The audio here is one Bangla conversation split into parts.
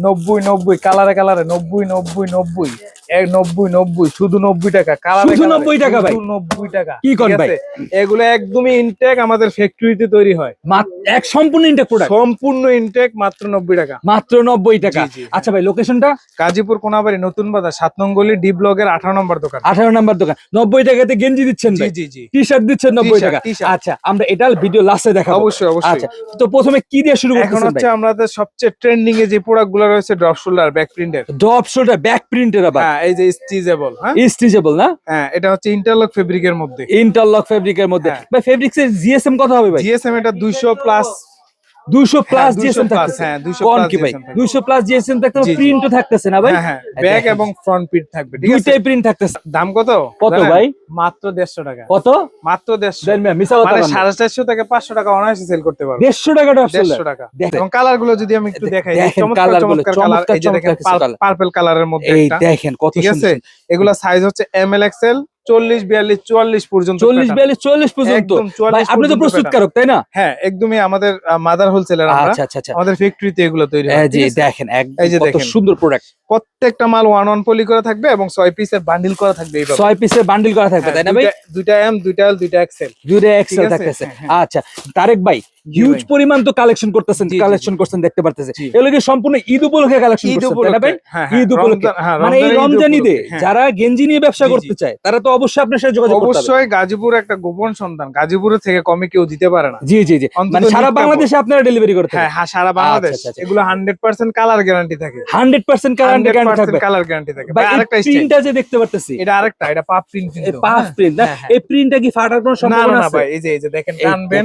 নব্বই নব্বই কালারে কালারে নব্বই নব্বই নব্বই। এক নব্বই নব্বই শুধু নব্বই টাকা কালারে শুধু 90 টাকা ভাই? টাকা কি কন ভাই? এগুলো একদমই ইনটেক আমাদের ফ্যাক্টরিতে তৈরি হয়। এক সম্পূর্ণ ইনটেক প্রোডাক্ট সম্পূর্ণ ইনটেক মাত্র নব্বই টাকা। মাত্র নব্বই টাকা। জি, জি, হ্যাঁ। আচ্ছা ভাই লোকেশনটা গাজীপুর কোনাবাড়ি নতুন বাজার সাত নঙ্গলি ডি ব্লকের আঠারো নম্বর দোকান। আঠারো নম্বর দোকান। নব্বই টাকাতে গেঞ্জি দিচ্ছেন ভাই? জি জি। টি শার্ট দিচ্ছেন নব্বই T-shirt, টাকা? আচ্ছা আমরা এটা ভিডিও লাস্টে দেখাবো। অবশ্যই অবশ্যই। আচ্ছা তো প্রথমে কি দিয়ে শুরু এখন হচ্ছে আমাদের সবচেয়ে ট্রেন্ডিং এ যে প্রোডাক্টগুলো রয়েছে ড্রপ শোল্ডার ব্যাক প্রিন্টের ড্রপ শোল্ডার ব্যাক প্রিন্টের আবার। হ্যাঁ এই যে স্টিচেবল হ্যাঁ? স্টিচেবল না? হ্যাঁ এটা হচ্ছে ইন্টারলক ফেব্রিকের মধ্যে। ইন্টারলক ফেব্রিকের মধ্যে। হ্যাঁ। ভাই ফেব্রিক্সের জিএসএম কত হবে ভাই? জিএসএম এটা 200 প্লাস 200 প্লাস জিএসএম থাকতেছে। হ্যাঁ, 200 কোন কি ভাই? GSM 200 প্লাস জিএসএম থাকতে জি, জি। প্রিন্টও থাকতেছে না ভাই? হ্যাঁ হ্যাঁ ব্যাক এবং ফ্রন্ট পিট থাকবে ঠিক আছে? দুইটাই প্রিন্ট থাকতেছে। দাম কত? কত ভাই? মাত্র 150 টাকা। কত? মাত্র 150 দেন মিয়া মিছা কথা মানে 450 থেকে 500 টাকা অনায়াসে সেল করতে পারবে। 150 টাকা ড্রপ 150 টাকা। এবং কালারগুলো যদি আমি একটু দেখাই চমৎকার কালার এই যে দেখেন। পার্পল কালারের মধ্যে এই দেখেন কত ঠিক আছে? এগুলা সাইজ হচ্ছে এম এল এক্সেল চল্লিশ বিয়াল্লিশ চুয়াল্লিশ পর্যন্ত 40 pattern। 42 40 পর্যন্ত? একদম 44 ভাই আপনি তো প্রস্তুতকারক তাই না? হ্যাঁ একদমই আমাদের মাদার হোলসেলার আচ্ছা আচ্ছা আচ্ছা। আমাদের ফ্যাক্টরিতে এগুলো তৈরি হয়? দেখেন একদম এই যে দেখেন। সুন্দর প্রোডাক্ট প্রত্যেকটা মাল ওয়ান ওয়ান পলি করা থাকবে এবং ছয় পিসের বান্ডিল করা থাকবে এইভাবে ছয় পিসের বান্ডিল করা থাকবে হ্যাঁ, তাই না ভাই? দুইটা- এম দুইটা এল দুইটা এক্সেল দুইটা এক্সেল থাকতেছে। হ্যাঁ, হ্যাঁ। আচ্ছা তারেক ভাই হিউজ। পরিমাণ তো কালেকশন করতেছেন কালেকশন করছেন দেখতে পারতেছে। এগুলো কি সম্পূর্ণ ঈদ উপলক্ষে কালেকশন ঈদ করছেন তাই না ভাই? উপলক্ষে হ্যাঁ, হ্যাঁ, ঈদ উপলক্ষে। হ্যাঁ, মানে এই রমজান ঈদে। যারা গেঞ্জি নিয়ে ব্যবসা। করতে চায় তারা তো অবশ্যই আপনার সাথে যোগাযোগ করতে অবশ্যই গাজীপুর একটা গোপন সন্তান গাজীপুরের থেকে কমে কেউ দিতে পারে না। জি জি জি। মানে সারা বাংলাদেশে আপনারা ডেলিভারি করতে হ্যাঁ হ্যাঁ সারা বাংলাদেশ। আচ্ছা, আচ্ছা। এগুলো হান্ড্রেড পার্সেন্ট কালার গ্যারান্টি থাকে। হান্ড্রেড পার্সেন্ট গ্যারান্টি থাকবে। কালার গ্যারান্টি থাকে। ভাই আরেকটা প্রিন্টটা যে দেখতে পারতেছি। এটা আরেকটা এটা পাপ প্রিন্ট পাফ। প্রিন্ট না। এই প্রিন্টটা কি ফাটার কোনো সম্ভাবনা না না ভাই এই যে এই যে দেখেন টানবেন,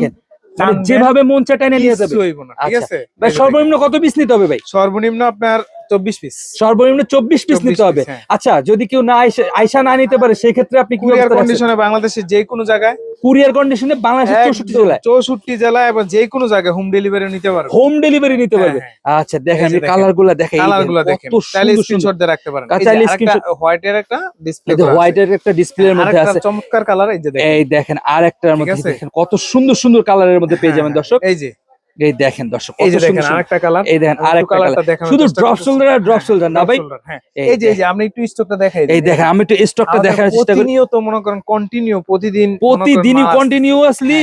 যেভাবে মন চায় টেনে নিয়ে যাবে। ঠিক আচ্ছা। আছে? ভাই সর্বনিম্ন কত পিস নিতে হবে ভাই? সর্বনিম্ন আপনার চব্বিশ পিস সর্বনিম্ন চব্বিশ পিস নিতে হবে। হ্যাঁ। আচ্ছা যদি কেউ না আইসা না নিতে পারে সেই ক্ষেত্রে আপনি কুরিয়ার কন্ডিশনে বাংলাদেশের যে কোনো জায়গায়। কুরিয়ার কন্ডিশনে বাংলাদেশের চৌষট্টি জেলায়। চৌষট্টি জেলায় এবং যে কোনো জায়গায় হোম ডেলিভারি নিতে পারবে। হোম ডেলিভারি নিতে হ্যাঁ, পারবে। হ্যাঁ। আচ্ছা দেখেন যে কালারগুলা দেখেন কালারগুলো দেখেন। স্ক্রিনশট দিয়ে রাখতে পারেন। চাইলে screenshot- হোয়াইটের একটা ডিসপ্লে হোয়াইটের একটা ডিসপ্লের মধ্যে আছে। চমৎকার কালার এই যে দেখেন। এই দেখেন আর একটার মধ্যে দেখেন কত সুন্দর সুন্দর কালারের মধ্যে পেয়ে যাবেন হ্যাঁ, দর্শক। এই যে। এই দেখেন দর্শক এই যে দেখেন আরেকটা কালার এই দেখেন আরেকটা কালারটা দেখেন শুধু ড্রপ। শোল্ডার আর ড্রপ শোল্ডার না ভাই। হ্যাঁ। এই যে এই যে আমি একটু স্টকটা দেখাই এই দেখেন আমি একটু স্টকটা দেখার চেষ্টা করি। প্রতিনিয়ত মনে করেন কন্টিনিউ প্রতিদিন প্রতিদিনই কন্টিনিউয়াসলি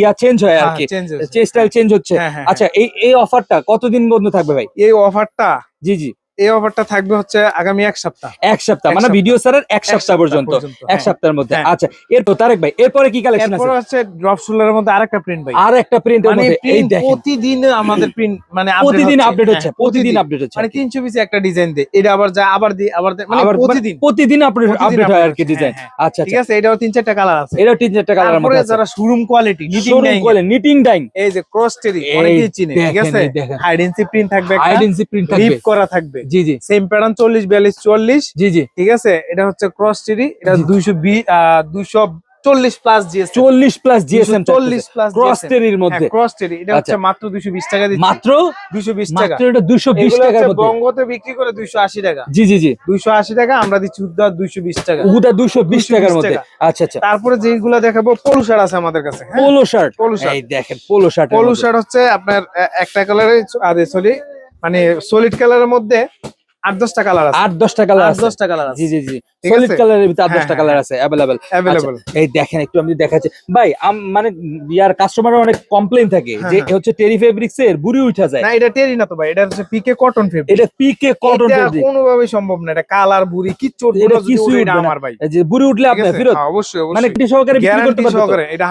ইয়া চেঞ্জ হয় আর হ্যাঁ, কি। চেঞ্জ স্টাইল চেঞ্জ হচ্ছে। হ্যাঁ, হ্যাঁ, আচ্ছা এই এই অফারটা কতদিন বন্ধ থাকবে ভাই? এই অফারটা জি জি। এই অফারটা থাকবে হচ্ছে আগামী এক সপ্তাহ। এক সপ্তাহ মানে ভিডিও স্যারের এক সপ্তাহ পর্যন্ত। এক হ্যাঁ। সপ্তাহের মধ্যে। হ্যাঁ। আচ্ছা এরপর তারেক ভাই এরপরে কি কালেকশন এরপর আছে? হচ্ছে ড্রপ শোল্ডারের মধ্যে আরেকটা প্রিন্ট ভাই। আর একটা মানে প্রতিদিন আমাদের প্রিন্ট মানে প্রতিদিন আপডেট হচ্ছে হ্যাঁ, প্রতিদিন আপডেট হচ্ছে মানে তিনশো পিসে একটা ডিজাইন দেয়। এটা আবার যা আবার দি আবার মানে প্রতিদিন। প্রতিদিন আপডেট আপডেট হয় আর কি ডিজাইন আচ্ছা ঠিক আচ্ছা। আছে এটাও তিন চারটা কালার আছে। এটাও তিন চারটা তারপরে মধ্যে আছে। যারা শোরুম কোয়ালিটি নিটিং শোরুম করে নিটিং ডাইং এই যে ক্রস টেরি অনেকেই চিনে ঠিক আছে? হাইডেন্সি প্রিন্ট থাকবে আইডেন্সি প্রিন্ট থাকবে। লিপ করা থাকবে। জি জি। সেম প্যাটার্ন চল্লিশ বিয়াল্লিশ চুয়াল্লিশ। জি জি। ঠিক আছে? এটা হচ্ছে ক্রস টেরি এটা দুইশো বি দুইশো চল্লিশ প্লাস জিএস চল্লিশ প্লাস জিএসএম চল্লিশ প্লাস ক্রস টেরির মধ্যে। ক্রস টেরি এটা হচ্ছে আচ্ছা। মাত্র দুইশো বিশ টাকা দিচ্ছি। মাত্র? দুইশো বিশ টাকা। মাত্র এটা দুশো বিশ টাকার মধ্যে। বঙ্গতে বিক্রি করে দুইশো আশি টাকা। জি জি জি। দুইশো আশি টাকা আমরা দিচ্ছি উদ্ধার দুইশো বিশ টাকা। দুশো বিশ টাকার মধ্যে। আচ্ছা আচ্ছা। তারপরে যেগুলো দেখাবো পলু শার্ট আছে আমাদের কাছে হ্যাঁ? Polo shirt shirt। এই দেখেন পোলো শার্ট পলু শার্ট হচ্ছে আপনার একটা কালারে আর সরি মানে সলিড কালারের মধ্যে আট দশটা কালার আছে। আট দশটা কালার আট দশটা কালার জি জি জি। সলিড কালারের ভিতরে আট দশটা কালার আছে অ্যাভেলেবেল অ্যাভেলেবল এই দেখেন একটু আমি দেখাচ্ছি। ভাই আম- মানে ইয়ার কাস্টমারের অনেক কমপ্লেইন থাকে হ্যাঁ, যে হ্যাঁ। হচ্ছে টেরি ফেব্রিক্স এর বুড়ি উঠা যায়। না এটা টেরি না তো ভাই এটা হচ্ছে পিকে কটন ফেব্রিক এটা পিকে কটন ফেব্রিক কোনোভাবেই সম্ভব না এটা কালার বুড়ি এটা। আমার ভাই। যে বুড়ি উঠলে আপনার আছে? হ্যাঁ, অবশ্যই মানে কি সহকারে বিক্রি করতে এটা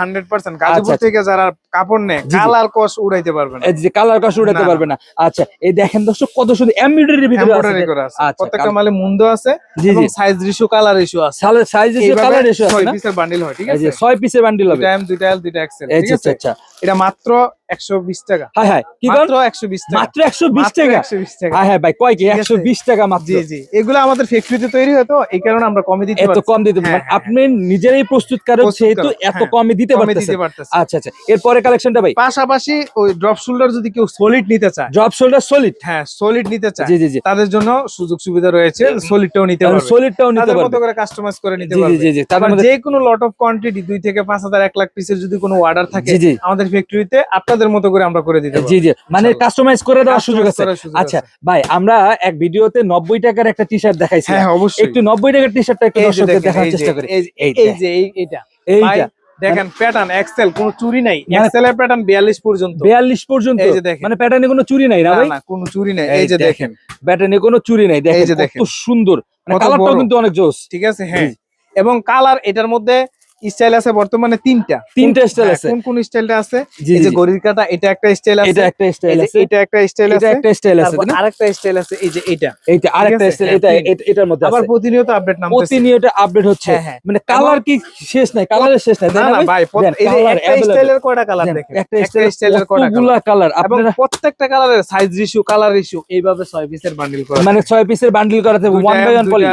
গাজীপুর আচ্ছা। থেকে যারা কাপড় নেয়। কালার কস উড়াইতে পারবে না। এই যে কালার না। পারবে না। আচ্ছা এই দেখেন দর্শক কত সুন্দর এমব্রয়ডারির ভিতরে আছে করা আছে। আচ্ছা, প্রত্যেকটা মালে মুন্ড আছে জি এবং জি। সাইজ রেশিও কালার রেশিও আছে। সালের সাইজ এসে কালার এসে আছে ছয় না? পিসের বান্ডিল হয় ঠিক আছে? ছয় পিসের বান্ডিল হবে। দুইটা এম দুইটা এল দুইটা এক্সেল ঠিক আছে? আচ্ছা। এটা মাত্র একশো বিশ টাকা। হ্যাঁ হ্যাঁ কি মাত্র একশো বিশ টাকা। মাত্র একশো বিশ মাত্র টাকা? 120 টাকা। হ্যাঁ হ্যাঁ ভাই কয় কি? ঠিক আছে? একশো বিশ টাকা মাত্র। জি জি। এগুলো আমাদের ফ্যাক্টরিতে তৈরি হয় তো এই কারণে আমরা কমে দিতে এত কম দিতে হ্যাঁ, মানে হ্যাঁ, আপনি নিজেরাই প্রস্তুতকারক প্রস্তুতকারক, এত হ্যাঁ, কমে দিতে পারতেছেন। আচ্ছা আচ্ছা এরপরে কালেকশনটা ভাই। পাশাপাশি ওই ড্রপ শোল্ডার যদি কেউ সলিড নিতে চায়। ড্রপ শোল্ডার সলিড হ্যাঁ সলিড নিতে চায়। জি জি জি। তাদের জন্য সুযোগ সুবিধা রয়েছে সলিডটাও নিতে পারবে। সলিডটাও নিতে পারবে। করে কাস্টমাইজ করে নিতে জি পারবে। জি জি তার যে কোনো লট অফ কোয়ান্টিটি দুই থেকে পাঁচ হাজার এক লাখ পিসের যদি কোনো অর্ডার থাকে আমাদের ফ্যাক্টরিতে আপনাদের আপনাদের মতো করে আমরা করে দিতে জি জি। মানে কাস্টমাইজ করে দেওয়ার সুযোগ আছে। আচ্ছা ভাই আমরা এক ভিডিওতে নব্বই টাকার একটা টি শার্ট দেখাইছি হ্যাঁ অবশ্যই। একটু নব্বই টাকার টি শার্টটা একটু দর্শকদের দেখানোর চেষ্টা করি। এই যে- এইটা। এই যে এই- এইটা। এইটা। দেখেন প্যাটার্ন এক্সেল কোনো চুরি নাই। মানে- এক্সেল এর প্যাটার্ন 42 পর্যন্ত। বিয়াল্লিশ পর্যন্ত। এই যে দেখেন। মানে প্যাটার্নে কোনো চুরি নাই না ভাই? না কোনো চুরি নাই। এই যে দেখেন। প্যাটার্নে কোনো চুরি নাই। দেখেন যে কত। সুন্দর। মানে কালারটাও কিন্তু অনেক জোস। ঠিক আছে হ্যাঁ। এবং কালার এটার মধ্যে স্টাইল আছে বর্তমানে তিনটা। তিনটা কোন- style হ্যাঁ, আছে। কোন কোন স্টাইলটা আছে? এই যে। গরির কাটা এটা একটা স্টাইল আছে। এটা একটা স্টাইল আছে। এটা একটা স্টাইল এটা একটা স্টাইল আছে আরেকটা স্টাইল আছে এই যে এটা। এইটা আরেকটা স্টাইল হ্যাঁ, এটা এটার মধ্যে আবার প্রতিনিয়ত আপডেট নামতেছে। প্রতিনিয়ত আপডেট হচ্ছে। হ্যাঁ। মানে কালার কি শেষ নাই কালারের শেষ নাই না ভাই? এই যে একটা। স্টাইলের কয়টা কালার দেখেন? একটা স্টাইলের কয়টা কালার কালার আপনারা প্রত্যেকটা কালারের সাইজ রেশিও কালার রেশিও এইভাবে ছয় পিসের বান্ডিল করা মানে ছয় পিসের বান্ডিল করা থাকবে ওয়ান বাই ওয়ান পলি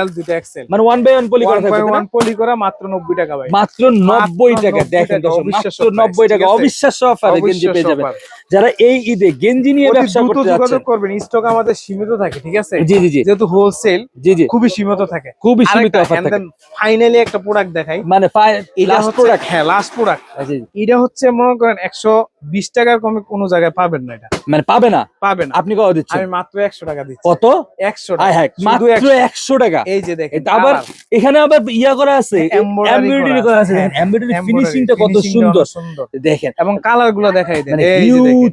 মানে ওয়ান বাই ওয়ান পলি করা থাকবে বাই তাই ওয়ান পলি করা মাত্র 90 টাকা ভাই। মাত্র নব্বই টাকা 90 দেখেন টাকা, মাত্র নব্বই টাকা অবিশ্বাস্য অফারে গেঞ্জি পেয়ে যাবেন। যারা এই ঈদে গেঞ্জি নিয়ে ব্যবসা করতে যাচ্ছেন করবেন স্টক আমাদের সীমিত থাকে ঠিক আছে? জি জি জি। যেহেতু হোলসেল জি জি। খুবই সীমিত থাকে। খুবই সীমিত অফার থাকে। ফাইনালি একটা প্রোডাক্ট দেখাই। মানে লাস্ট হচ্ছে প্রোডাক্ট হ্যাঁ লাস্ট প্রোডাক্ট এটা হচ্ছে মনে করেন একশো বিশ টাকার কমে কোনো জায়গায় পাবেন না এটা। মানে পাবে না? পাবেন আপনি কত দিচ্ছেন? আমি মাত্র একশো টাকা দিচ্ছি। কত? একশো আয় হ্যাঁ শুধু মাত্র 100 একশো টাকা। এই যে দেখেন আবার এখানে আবার ইয়া করা আছে এমব্রয়ডারি করা আছে হ্যাঁ, এমব্রয়ডারি ফিনিশিংটা কত সুন্দর। দেখেন এবং কালারগুলো দেখাই দেন। মানে দেখেন, এই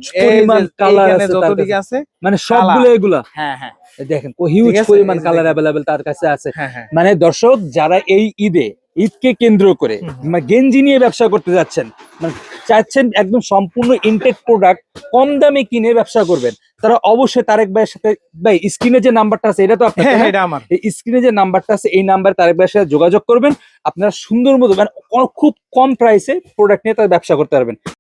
যে পরিমাণ এইখানে আছে যতদিকে আছে মানে সবগুলো এগুলা। হ্যাঁ হ্যাঁ। দেখেন হিউজ পরিমাণ কালার দেখেন। অ্যাভেলেবেল তার কাছে আছে। হ্যাঁ হ্যাঁ। মানে দর্শক যারা এই ঈদে ঈদকে কেন্দ্র করে। মানে গেঞ্জি নিয়ে ব্যবসা করতে যাচ্ছেন মানে চাচ্ছেন একদম সম্পূর্ণ ইনটেক প্রোডাক্ট কম দামে কিনে ব্যবসা করবেন। তারা অবশ্যই তারেক ভাইয়ের সাথে ভাই স্ক্রিনে যে নাম্বারটা আছে এটা তো আপনার হ্যাঁ তাই এটা আমার। এই স্ক্রিনে যে নাম্বারটা আছে এই নাম্বার তারেক ভাইয়ের সাথে যোগাযোগ করবেন। আপনারা সুন্দর মতো মানে খুব কম প্রাইসে প্রোডাক্ট নিয়ে তার ব্যবসা করতে পারবেন।